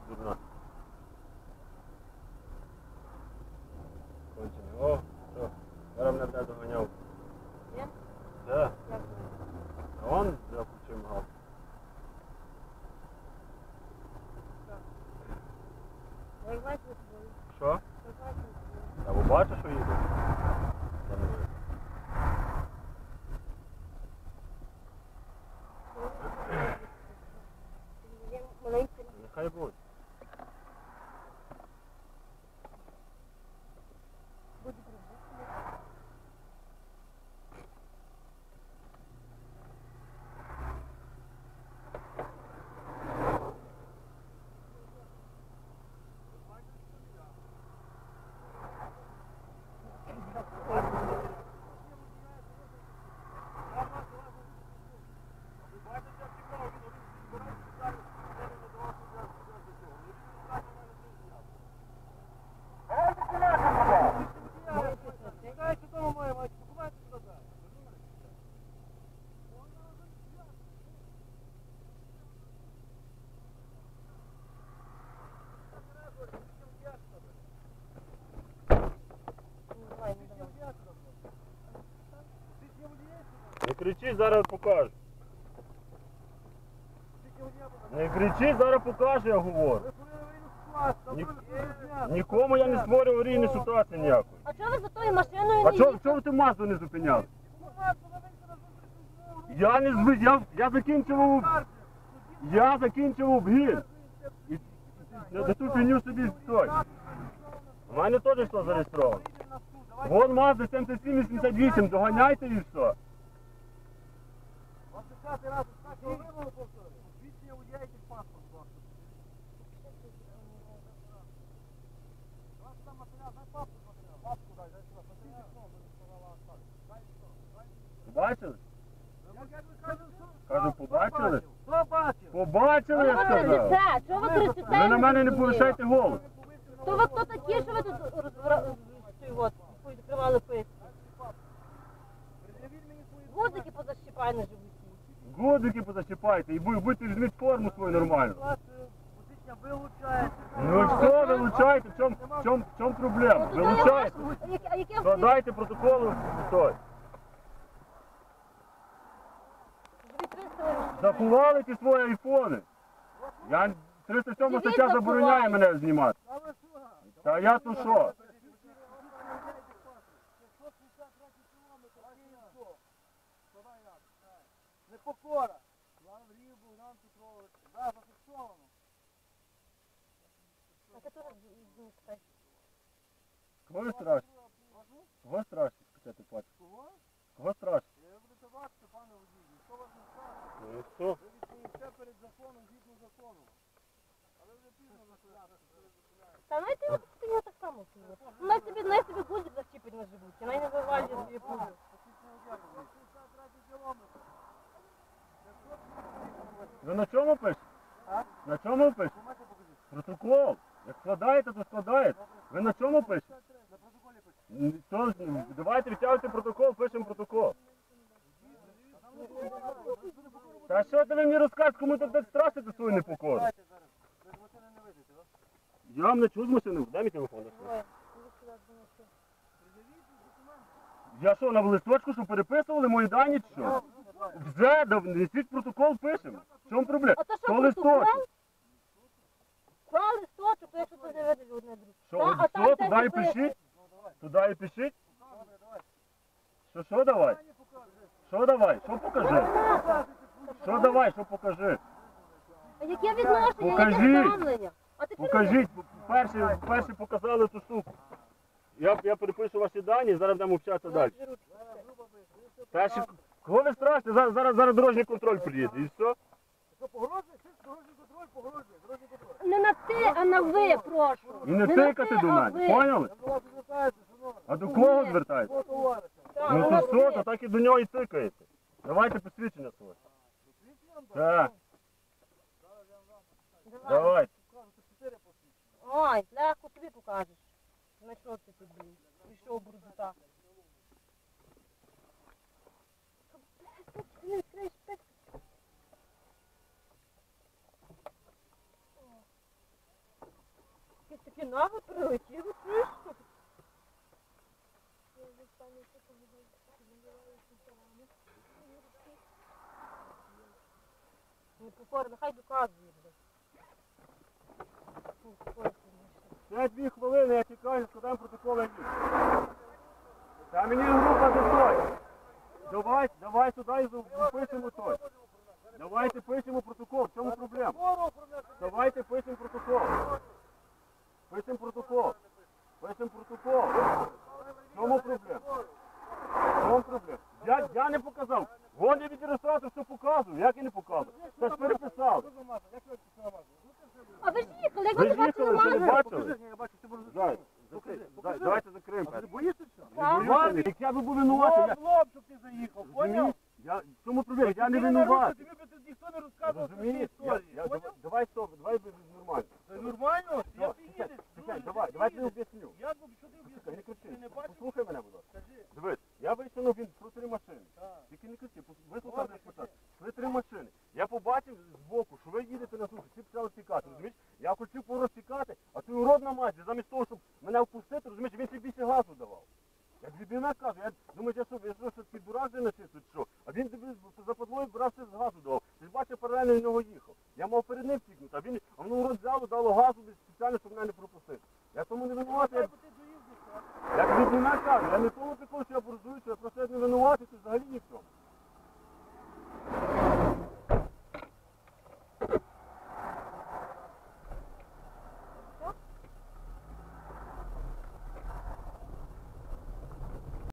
turno. Кричіть, зараз покажу. Не кричіть, зараз покажу, я говорю. Ні- Нікому я не створював аварійної ситуації ніякої. А чого ви за тою машиною А не чого їхали? чого ти Мазду не зупиняв? Я не зби... я, я закінчив об... Я закінчив обгін. І на ту фіню собі стой. У мене теж все зареєстровано. Вон Мазда 7788, доганяйте і все. Побачили? Кажу, побачили? Побачили, Чого я ви сказав. кричите? Ви кричите? Ви на мене не повишайте голос. То ви хто такі, що ви тут розвра- цей от, відкривали писки? Гудзики позащипай на животі. Годики позачіпайте і будь- будьте візьміть форму свою нормальну. Ну і все, вилучайте, в чому, в чому, в чому проблема? Вилучайте. А яке- А яке Складайте протоколи. Стой. Заховали ті свої айфони. Я 307 стаття забороняє мене знімати. Та я то що? Непокора. Вам рібу, нам Петрович. Да, зафіксовано. А це теж не спеш. Кого ви страшні? Кого страшні скачати пачку? Кого? Кого страшні? Я буду бачити, пане водій. Ніхто вас не страшить. Ну і що? Ви відповісте перед законом, згідно закону. Але вже пізно заходяти. Та навіть ти ти його так само кинув. Ну, най собі, най собі гудзик защіпить на животі, най не вивалює собі пулю. Ви на чому пишете? На чому покажіть. Протокол. Як складаєте, то складаєте. Ви на чому пишете? На протоколі пишіть. То, давайте відтягуйте протокол, пишемо протокол. Та що ти ви мені розказуєте, кому тут так страшите свою непокору? Я вам не чую з машини, дай мій телефон. Я що, на листочку, що переписували мої дані чи що? Вже, несіть протокол, пишемо. В чому проблема? А то що, То протокол? листочок. Два листочок, то якщо ти не видиш одне друге. Що, Та, а от там що, де туди і пишіть? Туди і пишіть? Що, що давай? Що давай? Що покажи? Що давай, що покажи? А яке відношення, Покажіть. яке ставлення? А ти Покажіть, перші, перші показали цю штуку. Я, я перепишу ваші дані, зараз будемо общатися далі. Перші, кого ви страшите? Зараз, зараз, зараз дорожній контроль приїде. І все? Що погрожує? Дорожній контроль погрожує? Дорожній контроль. Не на ти, а на ви, прошу. І не на тикати ти, до а мене, ви. поняли? Я до вас звертаюся, шановні. А до кого Ні. звертаєтесь? Товариша. Ну то ви. то так і до нього і тикаєте. Давайте посвідчення своє. Так, Давай. давайте. Ой, легко тобі покажеш. На що ти тут, блін? Пішов бурдута. Ти не відкриєш пик. Якісь прилетіли, чуєш? Не повторно, хай доказує, Ще дві хвилини, я тікаю, протокол як їх. Та мені група за той. Давай, давай сюди і пишемо той. Давайте пишемо протокол, в чому проблема? Скоро оформляти. Давайте пишемо протокол. Пишемо протокол. Пишемо протокол. В чому проблема? В чому проблема? Я, я не показав. Вон я від реєстратора все показую. Як я не показую? Та ж переписали. Це? А ви ж їхали, як Ви бачили ви не мазу? бачили? Зай, закрий- покажи. Давайте закриємо. А ти боїшся. Не боюся, Як я би був винуватий, я... Лоб, лоб, щоб ти заїхав, поняв? Я, в чому проблема? Я не винуватий. що западло і брати з газу до. Ти ж бачив, паралельно в нього їхав. Я мав перед ним втікнути, а він а воно взяло, дало газу спеціально, щоб мене не пропустити. Я тому не винуватий. Я... Як від мене кажу, я не того такого, що я борзуюся, я про це не винуватий, це взагалі ні в чому.